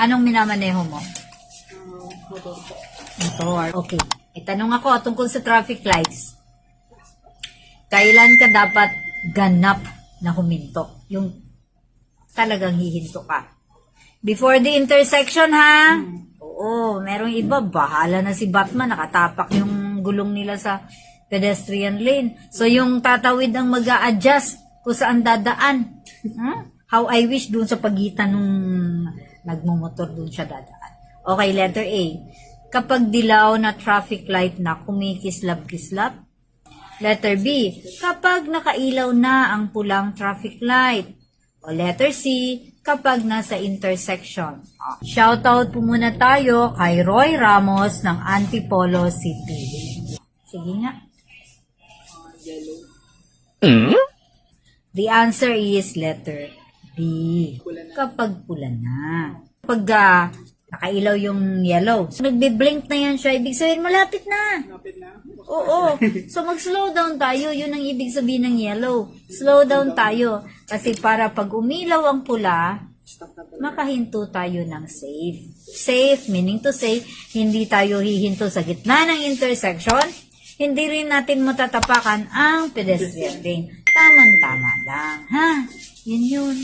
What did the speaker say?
Anong minamaneho mo? Motor. Okay. Itanong ako tungkol sa traffic lights. Kailan ka dapat ganap na huminto? Yung talagang hihinto ka. Before the intersection, ha? Oo, merong iba, bahala na si Batman, nakatapak yung gulong nila sa pedestrian lane. So, yung tatawid ang mag adjust kung saan dadaan. Ha? How I wish dun sa pagitan nung nagmumotor dun siya dadaan. Okay, letter A. Kapag dilaw na traffic light na kumikislap-kislap. Letter B. Kapag nakailaw na ang pulang traffic light. O letter C. Kapag nasa intersection. Shoutout po muna tayo kay Roy Ramos ng Antipolo City. Sige nga. Yellow. The answer is letter B. Kapag pula na. Kapag ah, nakailaw yung yellow. So, nagbe-blink na yan siya. Ibig sabihin, malapit na. Lapit na. Oo. So, mag-slow down tayo. Yun ang ibig sabihin ng yellow. Slow down tayo. Kasi para pag umilaw ang pula, makahinto tayo ng safe. Safe, meaning to say, hindi tayo hihinto sa gitna ng intersection, hindi rin natin matatapakan ang pedestrian lane. Tamang-tama lang, ha? Yun yun.